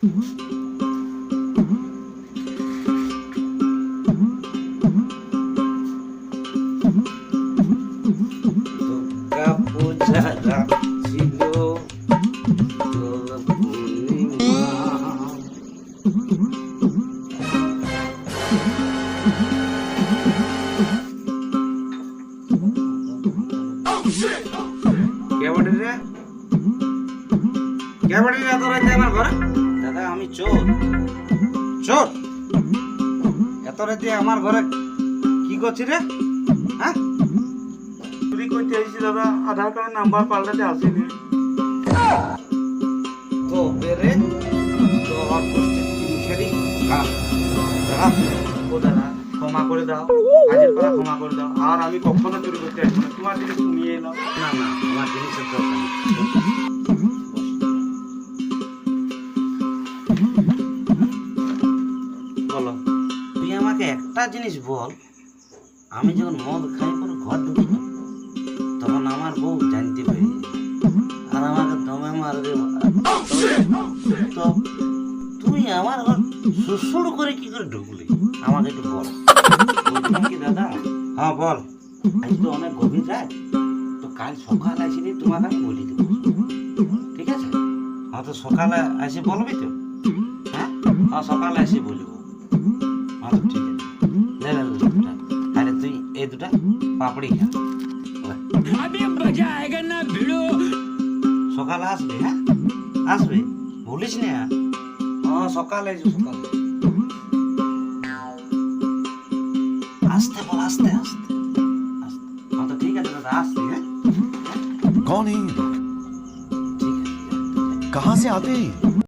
কে বটে রে কে বটে রে তোরা আমার ঘরে আমি চোর। চোর? এত রাতে আমার ঘরে কি করছিস রে? হ্যাঁ? চুরি করতে এসেছি দাদা, আধার কার্ডের নাম্বার পাল্টাতে আসেনি। তো বেরে আর আমি কখনো চুরি করতে আসব না। তোমার দিকে তুমি এলো না না, আমার জিনিসের দরকার আমাকে একটা জিনিস বল। আমি যখন মদ খাই পরে ঘর ঢুকি তখন আমার বউ জানতে পারি। আর আমাকে দমে মারবে তো তুই আমার ঘর সুসুর করে কি করে ঢুকলি? আমাকে একটু বল। কি দাদা? হ্যাঁ বল। আজ তো অনেক গভীর রাত। তো কাল সকাল আসিনি তোমাকে আমি বলি দেবো। ঠিক আছে? হ্যাঁ তো সকালে এসে বলবি তো? হ্যাঁ? হ্যাঁ সকালে এসে বলব হ্যাঁ ঠিক আছে। পাপড়ি খা अभी मजा आएगा ना भिड़ो সকালে আসবে হ্যাঁ আসবে ভুলিস না হ্যাঁ সকালে এসো সকালে আসতে বল আসতে আসতে আসতে হ্যাঁ তো ঠিক আছে দাদা আসছি হ্যাঁ कौन है ये लोग ঠিক আছে कहाँ से आते हैं ये?